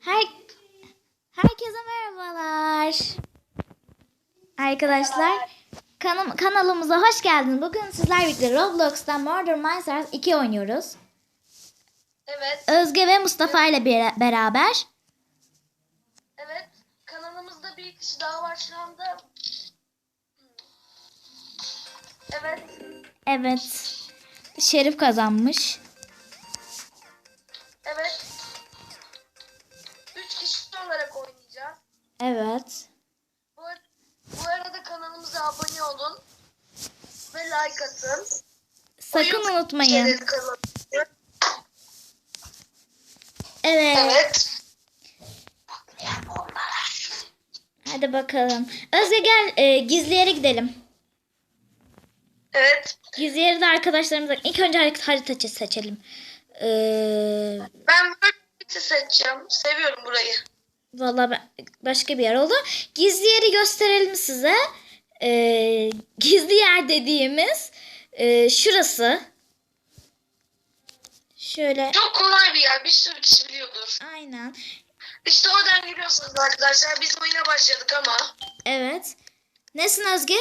Her Herkese merhabalar. Arkadaşlar kanım, kanalımıza hoş geldiniz. Bugün sizler birlikte Roblox'ta Murder Minecraft 2 oynuyoruz. Evet, Özge ve Mustafa ile bir- beraber. evet. Kanalımızda bir kişi daha var şu anda. Evet, Evet. Şerif kazanmış. Evet. Bu, bu arada kanalımıza abone olun. Ve like atın. Sakın Oyun unutmayın. Evet. Evet. Hadi bakalım. Özge gel e, gizli yere gidelim. Evet. Gizli yeri de arkadaşlarımıza ilk önce harita, harita seçelim. Ee, Ben bir seçeceğim. Seviyorum burayı. Vallahi ben, başka bir yer oldu. Gizli yeri gösterelim size. Ee, gizli yer dediğimiz e, şurası. Şöyle Çok kolay bir yer. Bir sürü kişi biliyordur. aynen. İşte oradan giriyorsunuz arkadaşlar. Biz oyuna başladık ama. Evet. Nesin Özge?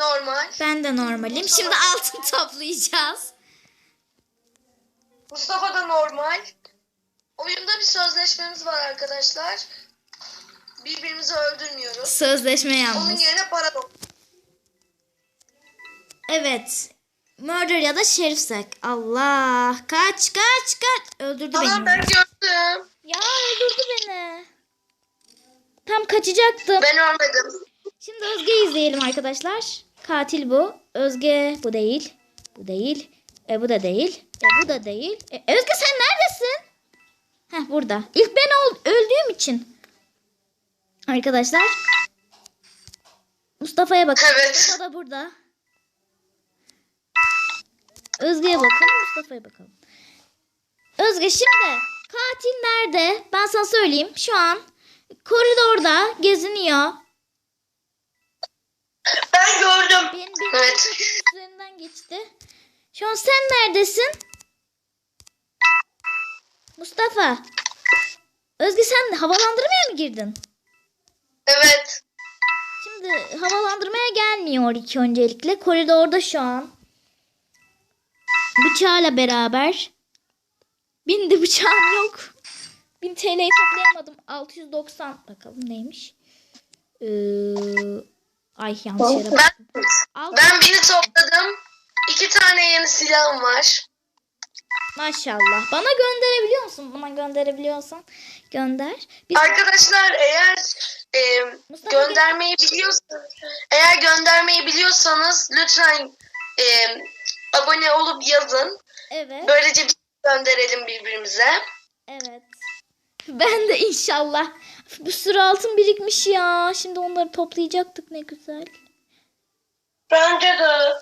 Normal. Ben de normalim. Şimdi altın toplayacağız. Mustafa da normal. Oyunda bir sözleşmemiz var arkadaşlar. Birbirimizi öldürmüyoruz. Sözleşme Onun yalnız. yerine para. Evet. Murder ya da şerifsek. Allah. Kaç kaç kaç. Öldürdü Tamam beni. ben gördüm. Ya öldürdü beni. Tam kaçacaktım. Ben ölmedim. Şimdi Özge'yi izleyelim arkadaşlar. Katil bu. Özge bu değil. Bu değil. E bu da değil. E bu da değil. E, Özge sen neredesin? Heh burada. İlk ben öldüğüm için. Arkadaşlar. Mustafa'ya bakın. Evet. Mustafa da burada. Özge'ye bakın. Mustafa'ya bakalım. Özge şimdi katil nerede? Ben sana söyleyeyim. Şu an koridorda geziniyor. Ben gördüm. Benim, benim Evet. üzerinden geçti. Şu an sen neredesin? Mustafa. Özge sen havalandırmaya mı girdin? Evet. Şimdi havalandırmaya gelmiyor ilk öncelikle. Koridorda şu an. Bıçağıyla beraber. Bindi bıçağım yok. 1000 TL'yi toplayamadım. 690. Bakalım neymiş. Ee, ay yanlış yere Ben, bastım. Alt- ben bini topladım. İki tane yeni silahım var. Maşallah. Bana gönderebiliyor musun? Bana gönderebiliyorsan gönder. Biz Arkadaşlar eğer e, Mustafa göndermeyi biliyorsanız eğer göndermeyi biliyorsanız lütfen e, abone olup yazın. evet. Böylece biz gönderelim birbirimize. Evet. Ben de inşallah. Bir sürü altın birikmiş ya. Şimdi onları toplayacaktık ne güzel. Bence de.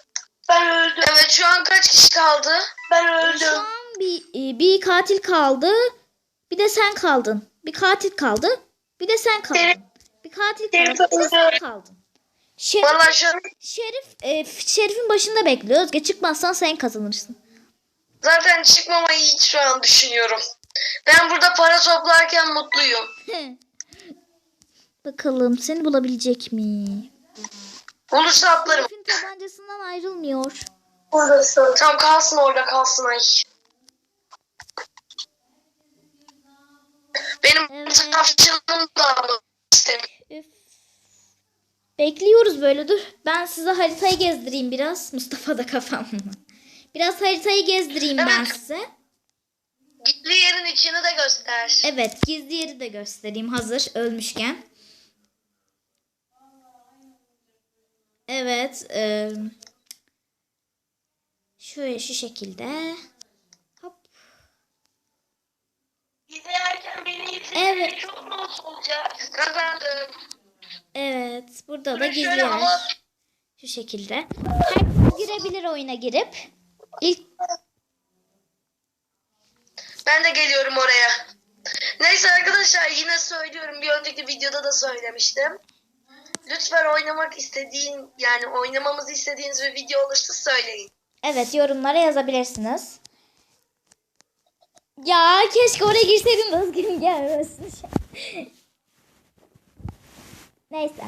Ben öldüm. Evet şu an kaç kişi kaldı? Ben Şu an bir, e, bir katil kaldı. Bir de sen kaldın. Bir katil kaldı. Bir de sen kaldın. Bir katil kaldı. Bir de sen kaldın. Şerif, Şerif, e, Şerif'in başında bekliyor. Özge çıkmazsan sen kazanırsın. zaten çıkmamayı hiç şu an düşünüyorum. Ben burada para toplarken mutluyum. Bakalım seni bulabilecek mi? Olursa atlarım. Şerif'in tabancasından ayrılmıyor. Buradasın. Tamam kalsın orada kalsın ay. Benim Evet. tavşanım da almak istemiyorum. Üf. Bekliyoruz böyle dur. Ben size haritayı gezdireyim biraz. Mustafa da kafamda. Biraz haritayı gezdireyim ben Evet. size. Gittiği yerin içini de göster. Evet gizli yeri de göstereyim hazır ölmüşken. Evet. E, şöyle şu şekilde. Hop. Giderken beni Evet. çok mutlu olacak. Kazandım. Evet. Burada da Şöyle gizli şöyle yer. hava- Şu şekilde. Herkes girebilir oyuna girip. İlk Ben de geliyorum oraya. Neyse arkadaşlar yine söylüyorum. Bir önceki videoda da söylemiştim. Lütfen oynamak istediğin yani oynamamızı istediğiniz bir video olursa söyleyin. Evet yorumlara yazabilirsiniz. Ya keşke oraya girseydin de Özge'nin gelmesin. Neyse.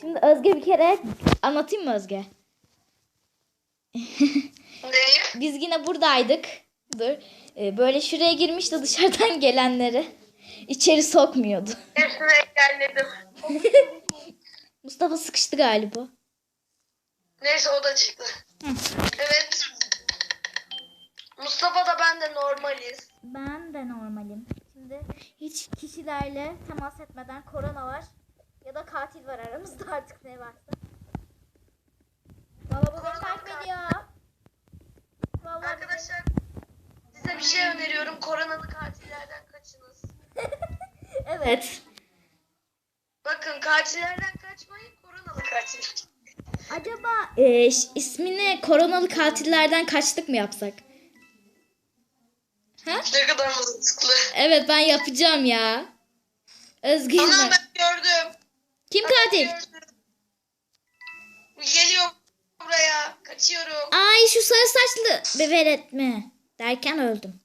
Şimdi Özge bir kere anlatayım mı Özge? Biz yine buradaydık. Dur. Ee, böyle şuraya girmişti dışarıdan gelenleri. İçeri sokmuyordu. Hepsini engelledim. Mustafa sıkıştı galiba. Neyse o da çıktı. Evet. Mustafa da ben de normaliz. Ben de normalim. Şimdi hiç kişilerle temas etmeden korona var. Ya da katil var aramızda artık ne varsa. Beni takip ediyor. Vallahi Arkadaşlar size bir şey öneriyorum. Koronalı katillerden kaçınız. Evet. Bakın katillerden kaçmayın. Koronalı katil. Acaba e, ismini koronalı katillerden kaçtık mı yapsak? Ha? Ne kadar mantıklı. Evet ben yapacağım ya. Özgür Ana ben gördüm. Kim katil? Gördüm. Geliyor buraya. Kaçıyorum. Ay şu sarı saçlı bevelet mi? Derken öldüm.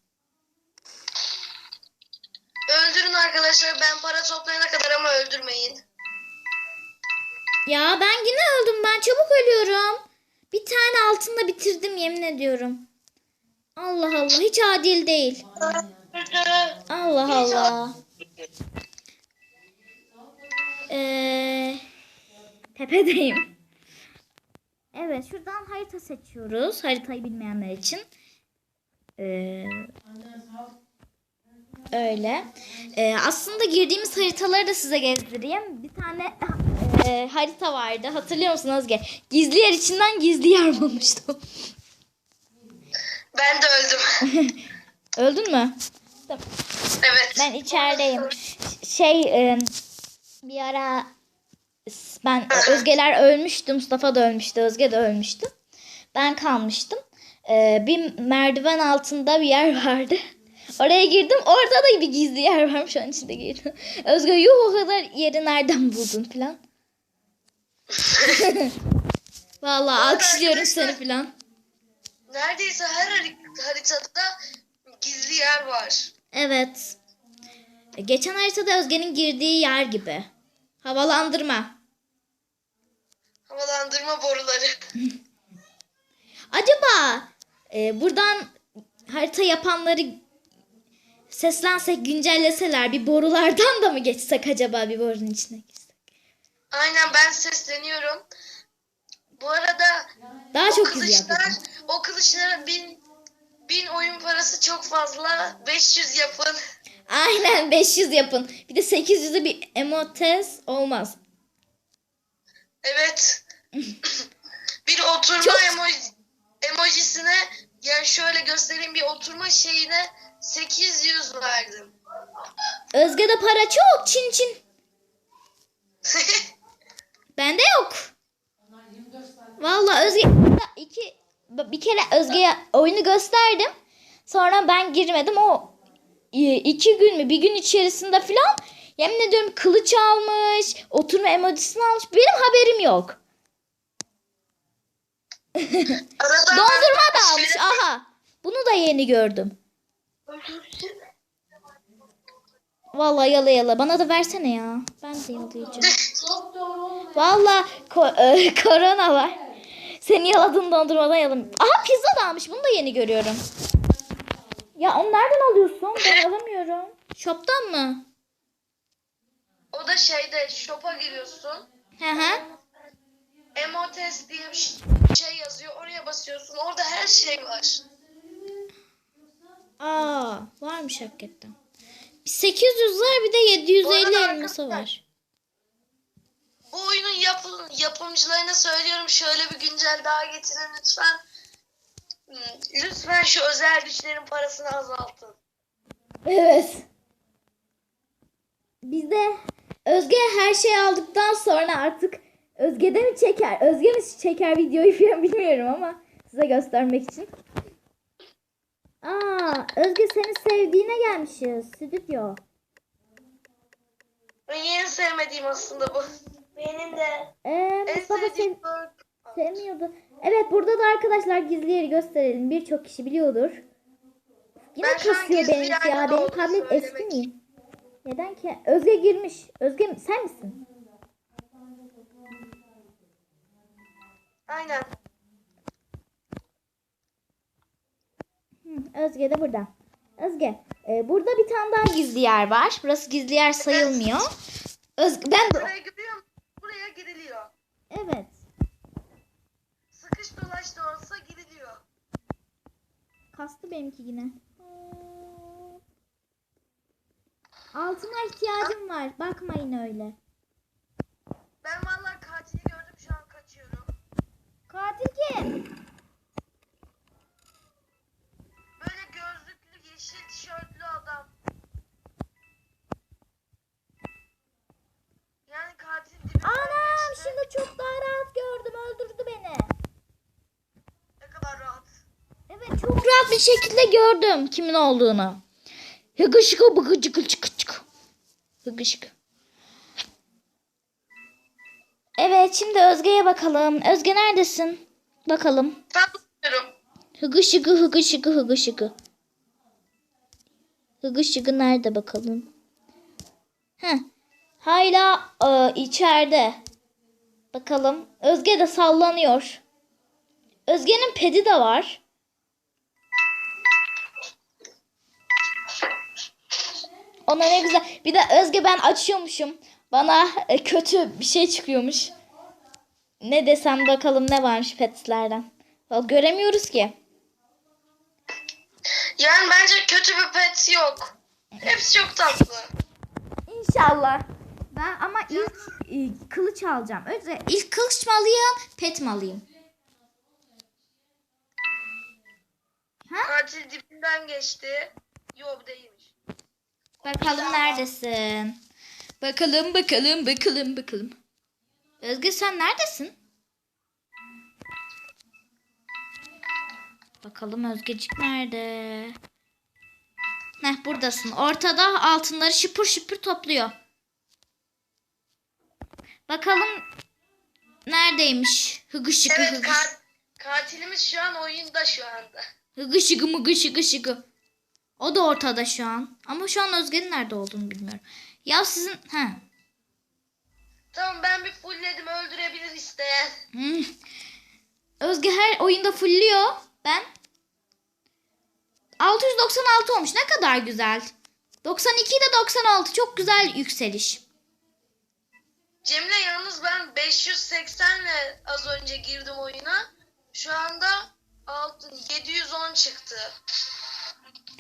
Öldürün arkadaşlar. Ben para toplayana kadar ama öldürmeyin. Ya ben yine öldüm. Ben çabuk ölüyorum. Bir tane altında bitirdim yemin ediyorum. Allah Allah hiç adil değil. Allah Allah. Ee, tepedeyim. Evet şuradan harita seçiyoruz. Haritayı bilmeyenler için. Ee, öyle. Ee, aslında girdiğimiz haritaları da size gezdireyim. Bir tane e, harita vardı. Hatırlıyor musun Özge? Gizli yer içinden gizli yer bulmuştum. Ben de öldüm. Öldün mü? Evet. Ben içerideyim. Şey e, bir ara ben Özgeler ölmüştü. Mustafa da ölmüştü. Özge de ölmüştü. Ben kalmıştım. E, bir merdiven altında bir yer vardı. Oraya girdim. Orada da bir gizli yer varmış. Onun içinde girdim. Özge yuh o kadar yeri nereden buldun falan. Vallahi alkışlıyorum seni falan. Neredeyse her hari- haritada gizli yer var. Evet. E, Geçen haritada Özge'nin girdiği yer gibi. Havalandırma. Havalandırma boruları. Acaba e, buradan harita yapanları seslensek, güncelleseler bir borulardan da mı geçsek acaba bir borunun içine girsek? Aynen ben sesleniyorum. Bu arada Daha o çok kılıçlar, yapalım. o kılıçlara bin, bin oyun parası çok fazla. 500 yapın. Aynen 500 yapın. Bir de 800'ü bir emotes olmaz. Evet. bir oturma Çok- emoji, emojisine yani şöyle göstereyim bir oturma şeyine 800 verdim. Özge'de para çok çin çin. Bende yok. Vallahi Özge iki bir kere Özge'ye oyunu gösterdim. Sonra ben girmedim. O e, iki gün mü bir gün içerisinde falan yemin ediyorum kılıç almış, oturma emojisini almış. Benim haberim yok. Dondurma da almış. Aha. Bunu da yeni gördüm. Vallahi yala yala. Bana da versene ya. Ben de yalayacağım. Vallahi ko- e, korona var. Seni yaladın dondurmadan yalam. Aha pizza da almış. Bunu da yeni görüyorum. Ya onu nereden alıyorsun? Ben alamıyorum. Shop'tan mı? O da şeyde shop'a giriyorsun. Hı hı. Emotes diye bir şey yazıyor. Oraya basıyorsun. Orada her şey var. Aa, varmış hakikaten. Bir 800 var bir de 750 Bu arada elması var. Bu oyunun yapım, yapımcılarına söylüyorum şöyle bir güncel daha getirin lütfen. Hmm, Lütfen şu özel güçlerin parasını azaltın. Evet. Bizde Özge her şeyi aldıktan sonra artık Özge de mi çeker? Özge mi çeker videoyu falan bilmiyorum ama size göstermek için. Aa, Özge senin sevdiğine gelmişiz. Stüdyo. Benim en sevmediğim aslında bu. Benim de. Ee, En Mustafa sevdiğim bu. Sevmiyordu. Evet burada da arkadaşlar gizli yeri gösterelim. Birçok kişi biliyordur. Yine Ben şu an kasıyor gizli benimki yerde ya. Benim olduğunu tablet eski söylemek mi? Neden ki? Özge girmiş. Özge sen misin? Aynen. Özge de burada. Özge, e, burada bir tane daha gizli yer var. Burası gizli yer sayılmıyor. Özge, ben de... Buraya giriyor? Buraya giriliyor. Evet. Sıkış dolaş da olsa giriliyor. Kastı benimki yine. Altına ihtiyacım var. Bakmayın öyle. Ben vallahi katili gördüm şu an kaçıyorum. Katil kim? Geçti. şimdi çok daha rahat gördüm. Öldürdü beni. Ne kadar rahat. Evet çok rahat bir şekilde gördüm kimin olduğunu. Hıgışıkı bıgıcıkı çıkı çıkı. Hıgışıkı. Evet şimdi Özge'ye bakalım. Özge neredesin? Bakalım. Ben tutuyorum. Hıgışıkı hıgışıkı hıgışıkı. Hıgışıkı nerede bakalım? Heh. Hala e, içeride. Bakalım. Özge de sallanıyor. Özge'nin pedi de var. Ona ne güzel. Bir de Özge ben açıyormuşum. Bana e, kötü bir şey çıkıyormuş. Ne desem bakalım ne varmış petslerden. Vallahi Göremiyoruz ki. Yani bence kötü bir pet yok. Hepsi çok tatlı. İnşallah. Ben ama ilk e, kılıç alacağım. Önce ilk kılıç mı alayım, pet mi alayım? Katil dibinden geçti. Yok değilmiş. Bakalım neredesin? Bakalım, bakalım, bakalım, bakalım. Özge sen neredesin? Bakalım Özgecik nerede? Heh buradasın. Ortada altınları şıpır şıpır topluyor. Bakalım neredeymiş? Hıgışıkı Evet hıgış. ka- katilimiz şu an oyunda şu anda. Hıgışıkı mıgışıkı şıkı. O da ortada şu an. Ama şu an Özge'nin nerede olduğunu bilmiyorum. Ya sizin... Ha. Tamam ben bir fullledim öldürebilir isteyen. Hmm. Özge her oyunda fulluyor. Ben 696 olmuş. Ne kadar güzel. 92 de 96. Çok güzel yükseliş. Cemile yalnız ben 580 ile az önce girdim oyuna. Şu anda altın 710 çıktı.